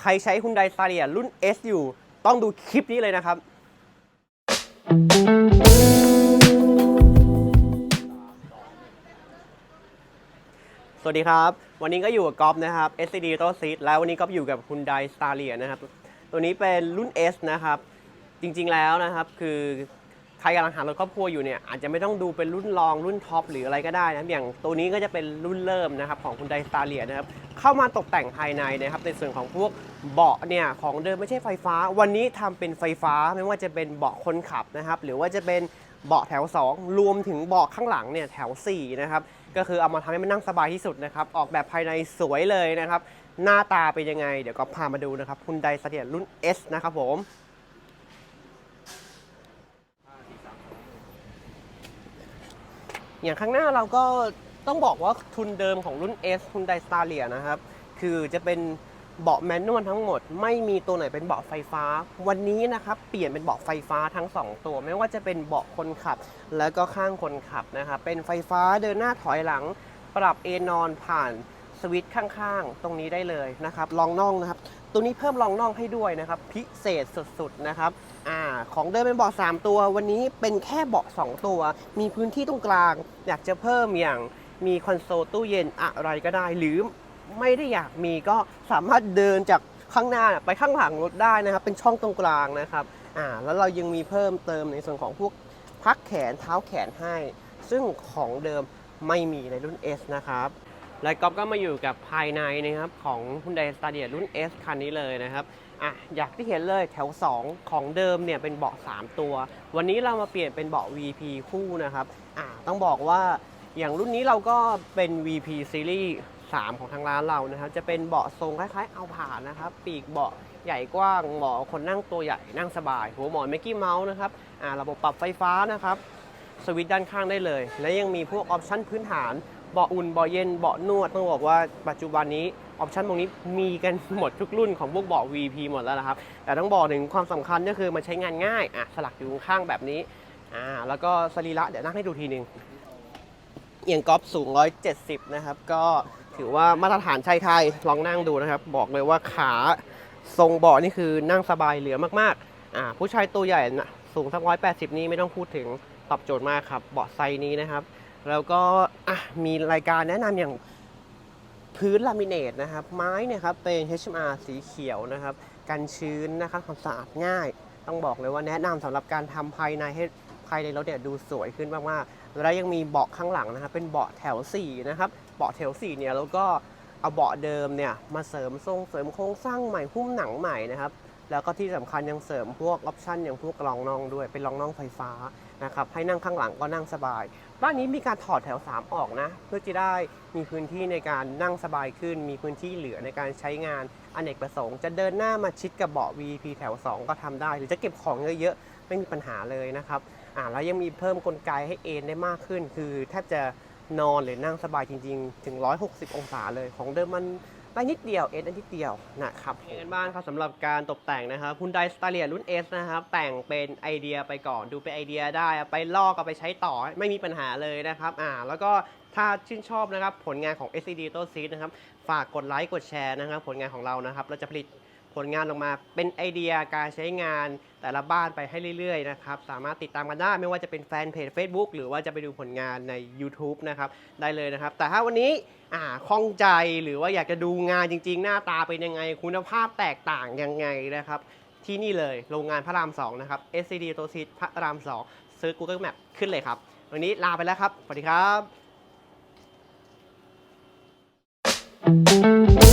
ใครใช้ Hyundai Staria รุ่น S อยู่ ต้องดูคลิปนี้เลยนะครับ สวัสดีครับ วันนี้ก็อยู่กับก๊อฟนะครับ SCD t o s e a t แล้ววันนี้ก๊อฟอยู่กับ Hyundai Staria นะครับ ตัวนี้เป็นรุ่น S นะครับ จริงๆแล้วนะครับคือใครกำลังหารถครอบครัวอยู่เนี่ยอาจจะไม่ต้องดูเป็นรุ่นรองรุ่นท็อปหรืออะไรก็ได้นะอย่างตัวนี้ก็จะเป็นรุ่นเริ่มนะครับของ Hyundai Staria นะครับ เข้ามาตกแต่งภายในนะครับในส่วนของพวกเบาะเนี่ยของเดิมไม่ใช่ไฟฟ้า วันนี้ทำเป็นไฟฟ้าไม่ว่าจะเป็นเบาะคนขับนะครับหรือว่าจะเป็นเบาะแถว 2 รวมถึงเบาะข้างหลังเนี่ยแถว4นะครับก็คือเอามาทำให้มันนั่งสบายที่สุดนะครับออกแบบภายในสวยเลยนะครับหน้าตาเป็นยังไง เดี๋ยวก็พามาดูนะครับ Hyundai Staria รุ่น S นะครับผมอย่างข้างหน้าเราก็ ต้องบอกว่าทุนเดิมของรุ่น S Hyundai Staria นะครับ คือจะเป็นเบาะแมนนวลทั้งหมด ไม่มีตัวไหนเป็นเบาะไฟฟ้า วันนี้นะครับเปลี่ยนเป็นเบาะไฟฟ้าทั้ง 2 ตัว ไม่ว่าจะเป็นเบาะคนขับ แล้วก็ข้างคนขับนะครับเป็นไฟฟ้าเดินหน้าถอยหลัง ปรับเอนนอนผ่านสวิตช์ข้างๆ ตรงนี้ได้เลยนะครับรองน่องนะครับ ตัวนี้เพิ่มรองน่องให้ด้วยนะครับ พิเศษสุดๆนะครับอ่าของเดิมเป็นเบาะ3ตัว วันนี้เป็นแค่เบาะ2ตัว มีพื้นที่ตรงกลาง อยากจะเพิ่มอย่าง มีคอนโซลตู้เย็นอะไรก็ได้ หรือไม่ได้อยากมีก็สามารถเดินจากข้างหน้าไปข้างหลังรถได้นะครับ เป็นช่องตรงกลางนะครับอ่าแล้วเรายังมีเพิ่มเติมในส่วนของพวกพักแขนเท้าแขนให้ ซึ่งของเดิมไม่มีในรุ่น S นะครับและก๊อฟก็มาอยู่กับภายในนะครับของ Hyundai Staria รุ่น S คันนี้เลยนะครับอะอยากที่เห็นเลยแถว 2 ของเดิมเนี่ยเป็นเบาะ 3 ตัว วันนี้เรามาเปลี่ยนเป็นเบาะ VP คู่นะครับอะต้องบอกว่า อย่างรุ่นนี้เราก็เป็น VP Series 3 ของทางร้านเรานะครับ จะเป็นเบาะทรงคล้ายๆ เอาผ่านนะครับ ปีกเบาะใหญ่กว้างเหมาะคนนั่งตัวใหญ่นั่งสบาย หัวหมอนเมกกี้เมาส์นะครับอ่าระบบปรับไฟฟ้านะครับ สวิตช์ด้านข้างได้เลย และยังมีพวกออปชั่นพื้นฐานเบาะอุ่นเบาะเย็นเบาะนวดต้องบอกว่าปัจจุบันนี้ออปชั่นตรงนี้มีกันหมดทุกรุ่นของพวกเบาะ VP หมดแล้วนะครับ แต่ต้องบอกถึงความสำคัญก็คือมันใช้งานง่ายอะสลักอยู่ข้างแบบนี้อ่าแล้วก็สรีระเดี๋ยวนั่งให้ดูทีหนึ่ง เอียงกอล์ฟสูง 170 นะครับ ก็ถือว่ามาตรฐานชายไทยลองนั่งดูนะครับ บอกเลยว่าขาทรงเบาะนี่คือนั่งสบายเหลือมากๆอ่าผู้ชายตัวใหญ่นะสูงสัก 180 นี่ไม่ต้องพูดถึงตอบโจทย์มากครับเบาะไซส์นี้นะครับ แล้วก็อะมีรายการแนะนำอย่างพื้นลามิเนตนะครับ ไม้เนี่ยครับเป็น HMR สีเขียวนะครับ กันชื้นนะครับความสะอาดง่าย ต้องบอกเลยว่าแนะนำสำหรับการทำภายในให้ ภายในรถเนี่ยดูสวยขึ้นมากๆ แล้วยังมีเบาะข้างหลังนะครับเป็นเบาะแถว4นะครับเบาะแถว4เนี่ยแล้วก็เอาเบาะเดิมเนี่ยมาเสริมทรงเสริมโครงสร้างใหม่หุ้มหนังใหม่นะครับแล้วก็ที่สำคัญยังเสริมพวกออปชั่นอย่างพวกรองน่องด้วยเป็นรองน่องไฟฟ้านะครับให้นั่งข้างหลังก็นั่งสบายบ้านนี้มีการถอดแถว 3 ออกนะ เพื่อจะได้มีพื้นที่ในการนั่งสบายขึ้น มีพื้นที่เหลือในการใช้งานอเนกประสงค์ จะเดินหน้ามาชิดกับเบาะ VP แถว 2 ก็ทำได้ หรือจะเก็บของเยอะ ไม่มีปัญหาเลยนะครับอ่าแล้วยังมีเพิ่มกลไกให้เอนได้มากขึ้น คือแทบจะนอนหรือนั่งสบายจริง ๆ ถึง 160 องศาเลยของเดิมมันได้นิดเดียวเอสได้นิดเดียวนะครับเห็นบ้านครับสำหรับการตกแต่งนะครับ Hyundai Staria รุ่น S นะครับแต่งเป็นไอเดียไปก่อนดูเป็นไอเดียได้เอาไปลอกเอาไปใช้ต่อไม่มีปัญหาเลยนะครับอ่าแล้วก็ ถ้าชื่นชอบนะครับผลงานของ SCD t o s e a t นะครับฝากกดไลค์กดแชร์นะครับ ผลงานของเรานะครับ เราจะผลิตผลงานออกมาเป็นไอเดียการใช้งานแต่ละบ้านไปให้เรื่อยๆนะครับ สามารถติดตามกันได้ไม่ว่าจะเป็นแฟนเพจ Facebook หรือว่าจะไปดูผลงานใน YouTube นะครับ ได้เลยนะครับ แต่ถ้าวันนี้อ่าข้องใจหรือว่าอยากจะดูงานจริง ๆ หน้าตาเป็นยังไง คุณภาพแตกต่างยังไงนะครับ ที่นี่เลยโรงงานพระราม 2 นะครับ SCD ตัวซีพระราม 2 ซื้อ Google Map ขึ้นเลยครับ วันนี้ลาไปแล้วครับสวัสดีครับ Thank you.